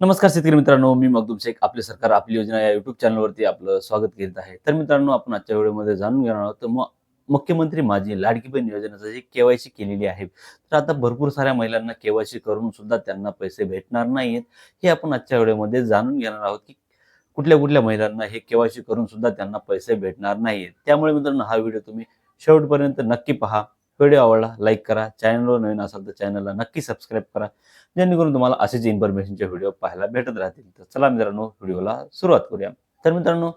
नमस्कार शेतकरी मित्रांनो मी मगदूम शेख. आपले सरकार आपली योजना या युट्यूब चॅनलवरती आपलं स्वागत करीत आहे. तर मित्रांनो आपण आजच्या व्हिडिओमध्ये जाणून घेणार आहोत तर मग मुख्यमंत्री माझी लाडकी बहीण योजनेचं जी केवायसी केलेली आहे तर आता भरपूर साऱ्या महिलांना केवायसी करून सुद्धा त्यांना पैसे भेटणार नाहीत हे आपण आजच्या व्हिडिओमध्ये जाणून घेणार आहोत की कुठल्या कुठल्या महिलांना हे केवायसी करून सुद्धा त्यांना पैसे भेटणार नाहीत त्यामुळे मित्रांनो हा व्हिडिओ तुम्ही शेवटपर्यंत नक्की पहा. व्हिडिओ आवडला लाईक करा. चॅनलवर नवीन असाल तर चॅनलला नक्की सबस्क्राईब करा. जेणेकरून तुम्हाला असेच इन्फॉर्मेशनचे व्हिडिओ पाहायला भेटत राहतील. तर चला मित्रांनो व्हिडिओला सुरुवात करूया. तर मित्रांनो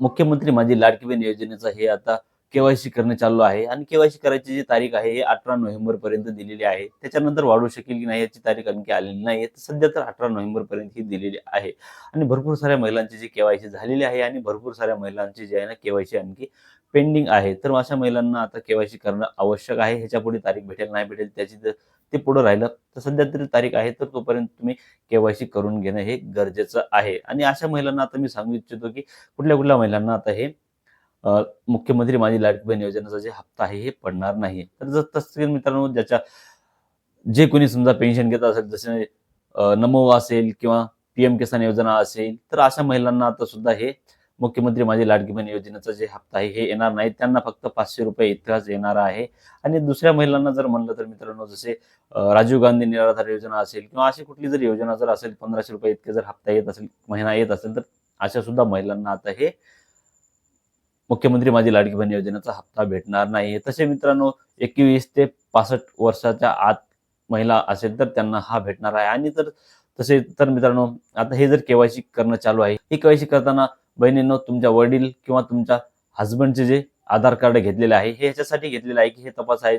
मुख्यमंत्री माझी लाडकी बहीण योजनेचा हे आता केवायसी करणं चालू आहे. आणि केवायसी करायची जी तारीख आहे हे अठरा नोव्हेंबर पर्यंत दिलेली आहे. त्याच्यानंतर वाढू शकेल की नाही याची तारीख आणखी आलेली नाही तर सध्या तर अठरा नोव्हेंबर पर्यंत ही दिलेली आहे. आणि भरपूर साऱ्या महिलांची जी केवायसी झालेली आहे आणि भरपूर साऱ्या महिलांची जी आहे ना केवायसी आणखी पेंडिंग आहे. तर अशा महिलांना आता केवायसी करणं आवश्यक आहे. ह्याच्या पुढे तारीख भेटेल नाही भेटेल त्याची जर ते पुढे राहिलं तर सध्या तरी तारीख आहे तर तोपर्यंत तुम्ही केवायसी करून घेणं हे गरजेचं आहे. आणि अशा महिलांना आता मी सांगू इच्छितो की कुठल्या कुठल्या महिलांना आता हे मुख्यमंत्री माझी लाडकी बहीण योजनेचा जे हप्ता आहे हे पडणार नाही. तर जर तसं मित्रांनो ज्याच्या जे कोणी समजा पेन्शन घेत असेल जसे नमो असेल किंवा पीएम किसान योजना असेल तर अशा महिलांना आता सुद्धा हे मुख्यमंत्री माझी लाडकी बहीण योजनेचा जे हप्ता आहे हे येणार नाही. त्यांना फक्त पाचशे रुपये इतकाच येणार आहे. आणि दुसऱ्या महिलांना जर म्हणलं तर मित्रांनो जसे राजीव गांधी निराधार योजना असेल किंवा अशी कुठली जर योजना जर असेल पंधराशे रुपये इतके जर हप्ता येत असेल महिना येत असेल तर अशा सुद्धा महिलांना आता हे मुख्यमंत्री माझी लाडकी बहीण योजनेचा हप्ता भेटणार नाही. तसे मित्रांनो एकवीस ते पासष्ट वर्षाच्या आत महिला असेल तर त्यांना हा भेटणार आहे. आणि तर तसे तर मित्रांनो आता हे जर केवायसी करणं चालू आहे हे केवायसी करताना बहिणींनो तुमच्या वडील किंवा तुमच्या हस्बंडचे जे आधार कार्ड घेतलेले आहे हे ह्याच्यासाठी घेतलेलं आहे की हे तपास आहे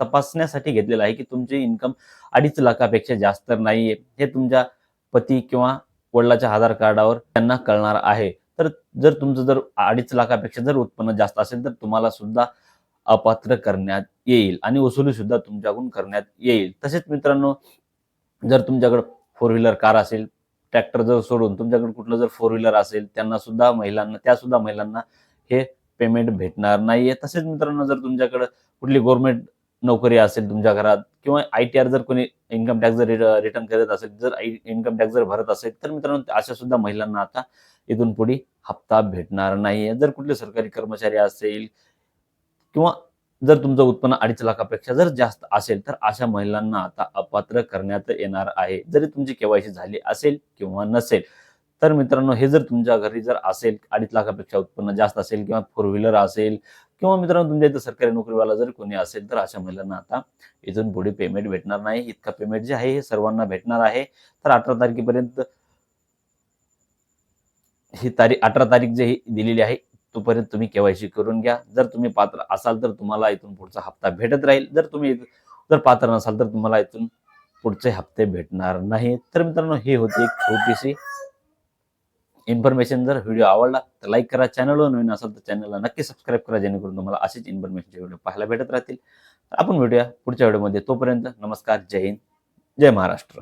तपासण्यासाठी घेतलेलं आहे की तुमचे इन्कम अडीच लाखापेक्षा जास्त नाहीये. हे तुमच्या पती किंवा वडिलाच्या आधार कार्डावर त्यांना कळणार आहे. तर जर तुमचं जर अडीच लाखापेक्षा जर उत्पन्न जास्त असेल तर तुम्हाला सुद्धा अपात्र करण्यात येईल आणि वसुली सुद्धा तुमच्याकडून करण्यात येईल. तसेच मित्रांनो जर तुमच्याकडे फोर व्हीलर कार असेल ट्रॅक्टर जर सोडून तुमच्याकडे कुठलं जर फोर व्हीलर असेल त्यांना सुद्धा महिलांना त्या सुद्धा महिलांना हे पेमेंट भेटणार नाहीये. तसेच मित्रांनो जर तुमच्याकडे कुठली गव्हर्नमेंट नोकरी असेल तुमच्या घरात किंवा आय टी आर जर कोणी इन्कम टॅक्स जर रिटर्न करत असेल जर इन्कम टॅक्स जर भरत असेल तर मित्रांनो अशा सुद्धा महिलांना आता इथून पुढे हप्ता भेटणार नाहीये. जर कुठले सरकारी कर्मचारी असेल किंवा जर तुमचं उत्पन्न अडीच लाखापेक्षा जर जास्त असेल तर अशा महिलांना आता अपात्र करण्यात येणार आहे. जरी तुमची केवायसी झाली असेल किंवा नसेल तर मित्रांनो हे जर तुमच्या घरी जर असेल अडीच लाखापेक्षा उत्पन्न जास्त असेल किंवा फोर व्हीलर असेल किंवा मित्रांनो तुमच्या इथं सरकारी नोकरीवाला जर कोणी असेल तर अशा महिलांना आता इथून पुढे पेमेंट भेटणार नाही. इतका पेमेंट जे आहे हे सर्वांना भेटणार आहे. तर अठरा तारखेपर्यंत ही तारीख अठरा तारीख जे ही दिलेली आहे तोपर्यंत तुम्ही केवायसी करून घ्या. जर तुम्ही पात्र असाल तर तुम्हाला इथून पुढचा हप्ता भेटत राहील. जर तुम्ही जर पात्र नसाल तर तुम्हाला इथून पुढचे हप्ते भेटणार नाही तर मित्रांनो हे होती एक छोटीशी इन्फॉर्मेशन. जर व्हिडिओ आवडला तर लाईक करा. चॅनलवर नवीन असाल तर चॅनलला नक्की सबस्क्राईब करा जेणेकरून तुम्हाला असेच इन्फॉर्मेशनचे व्हिडिओ पाहायला भेटत राहतील. आपण भेटूया पुढच्या व्हिडिओमध्ये. तोपर्यंत नमस्कार. जय हिंद. जय महाराष्ट्र.